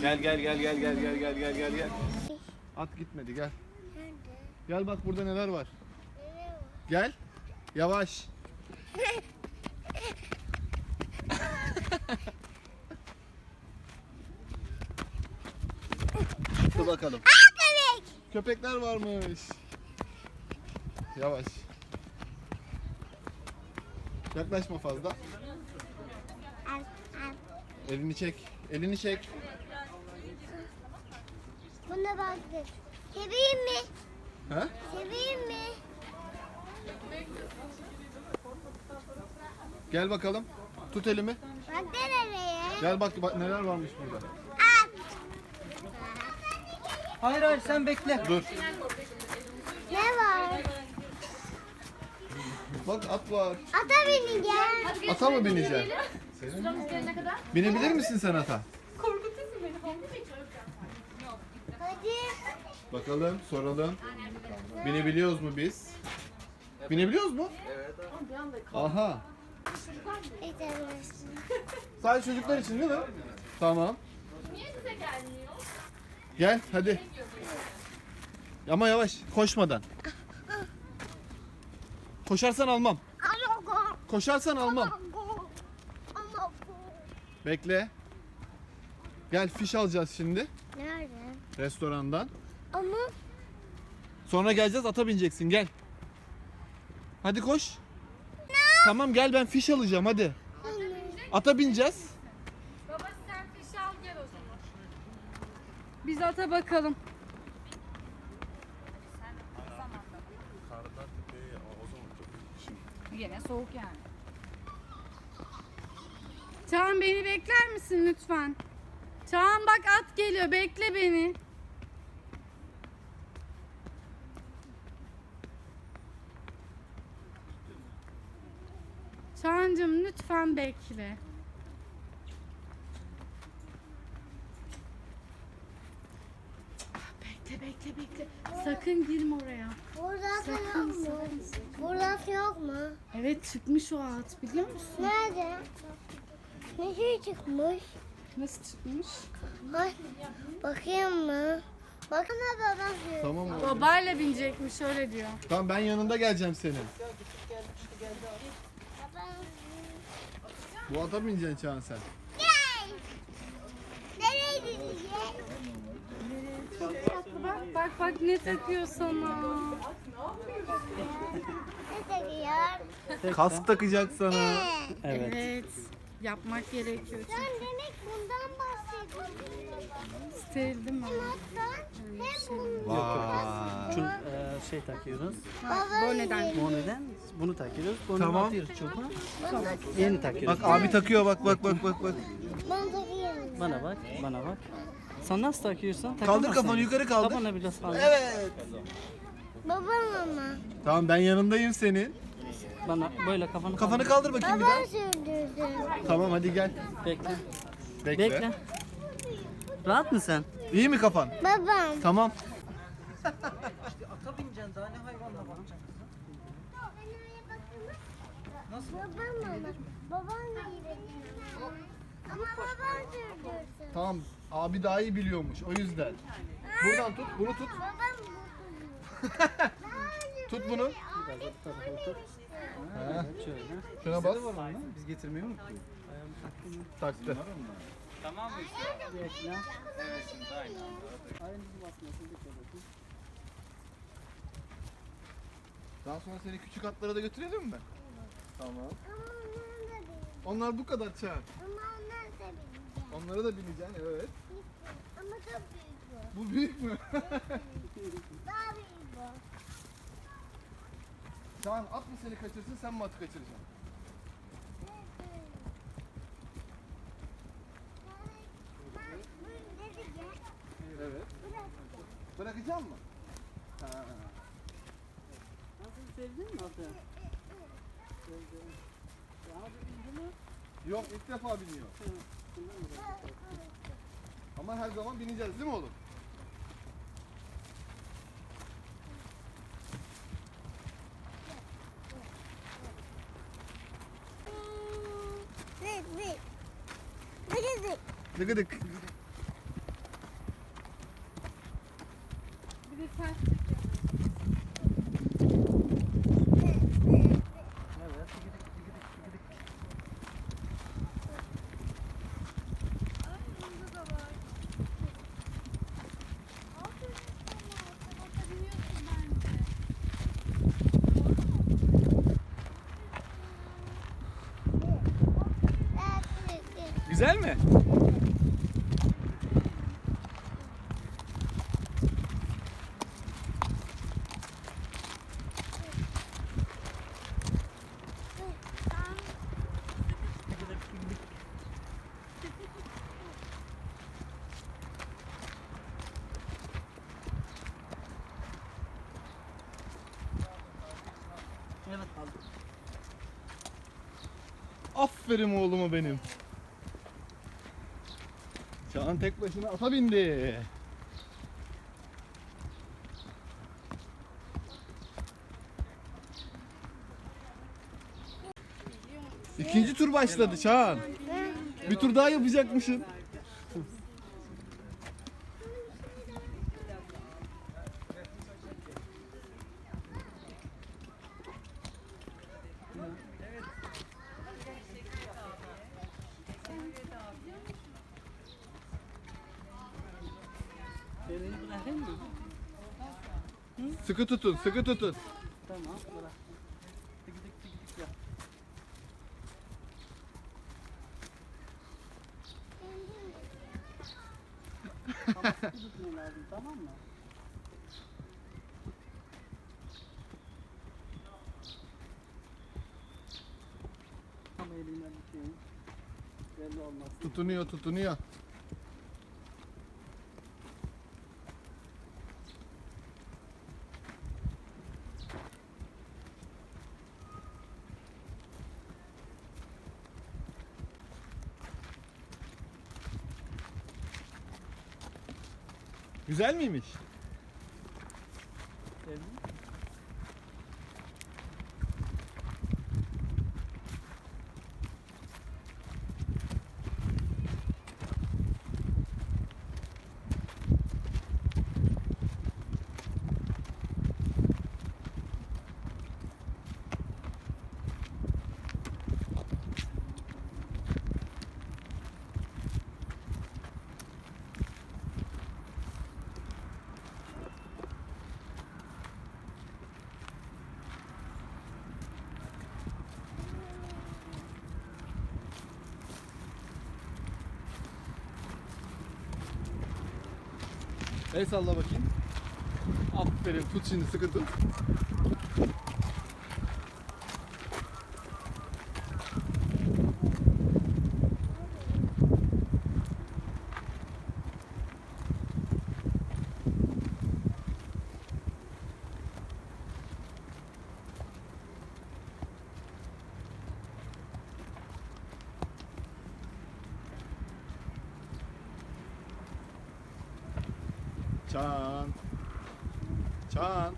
Gel gel gel gel gel gel gel gel gel gel. At gitmedi gel. Nerede? Gel bak burada neler var. Gel. Yavaş. Dur bakalım. Bebek. Köpekler varmış. Yavaş. Yaklaşma fazla. Elini çek. Elini çek. Buna baktık. Seveyim mi? Ha? Seveyim mi? Gel bakalım. Tut elimi. Bak nereye? Gel bak, bak neler varmış burada. At. Hayır hayır sen bekle. Dur. Ne var? Bak at var. Ata bineceğim. Ata mı bineceksin? Binebilir misin sen ata? Hadi. Bakalım, soralım. Binebiliyoruz mu biz? Binebiliyoruz mu? Evet. Aha. Sadece çocuklar için değil mi? Tamam. Gel hadi. Ama yavaş, koşmadan. Koşarsan almam. Koşarsan almam. Bekle. Gel fiş alacağız şimdi Nerede? Restorandan. Ama Sonra geleceğiz ata bineceksin gel. Hadi koş. Tamam gel ben fiş alacağım hadi. Ata bineceğiz. Baba sen fiş al gel o zaman. Biz ata bakalım. Yine soğuk yani. Çağan beni bekler misin lütfen? Çağan bak at geliyor bekle beni. Çağancığım lütfen bekle. Ah, Bekle bekle bekle. Sakın girme oraya. burası yok Sakın mu? sakın. Burası yok mu? Evet çıkmış o at biliyor musun? Nerede? Ne şey çıkmış? Nasıl çıkmış? Ay, bakayım mı? Bakana babam. Tamam oğlum. Babayla binecekmiş öyle diyor. Tamam ben yanında geleceğim senin. Bu ata bineceksin Çağan sen. Gel. Nereye gideceğiz? Bak bak bak ne takıyor sana. Ne takıyor? Kask takacak sana. Evet. Yapmak gerekiyor. Sen demek bundan bahsediyorsun. Steril değil mi? Hem bundan. Vay. Çul, e, şey takıyoruz. Babam neden? yedi. Bu neden? Bunu takıyoruz. Bunu Tamam. atıyoruz çubuğa. Yeni takıyoruz. Bak abi takıyor bak bak bak bak bak. Ben takıyorum. Bana bak, bana bak. Sen nasıl takıyorsun? Kaldır kafanı yukarı kaldır. Kafana biraz fazla. Evet. Babam ama. Tamam ben yanındayım senin. Bana böyle kafanı Kafanı kaldır. bakayım bir daha. Babam sürdürdü. Tamam hadi gel. Bekle. Bekle. Bekle. Rahat mısın? İyi mi kafan? Babam. Tamam. Ata bineceksin daha ne hayvanla bakacaksın? Babam ama. Babam. Ama babam sürdürsün. Tamam. Abi daha iyi biliyormuş o yüzden. Buradan tut, bunu tut. Babam Tut bunu. Biraz da bu tarafa tut. Ha, şuna bas. Biz getirmeyi unuttuk. Taktı. Bekle. Evet şimdi aynı anda. Ayağınızı basmasın dikkat edin. Daha sonra seni küçük atlara da götürelim mi? Tamam. Ama onlar bu kadar çağır. Ama onlar da bilecek. Onlara da bineceksin evet. Ama çok büyük bu. Bu büyük mü? Daha büyük bu. Çağan at mı seni kaçırsın sen mi atı kaçıracaksın? Bu. Evet. Bırak. Bırakacak mı? Ha. Nasıl sevdin mi atı? Sevdim. Ya abi bindi mi? Yok ilk defa biniyor. Hı? Ama her zaman bineceğiz değil mi oğlum? Ne gıdık. Bir de ters Güzel mi? Aferin oğluma benim. Çağan tek başına ata bindi. İkinci tur başladı Çağan. Bir tur daha yapacakmışsın. Elini bırakayım mı? Sıkı tutun, sıkı tutun. Tamam bırak. Gidik gidik gidik ya. Ama sıkı tutman lazım tamam mı? Ama eline bir şey belli olmaz. Tutunuyor, tutunuyor. Güzel miymiş? El salla bakayım. Aferin tut şimdi sıkı tut. Çağan. Çağan.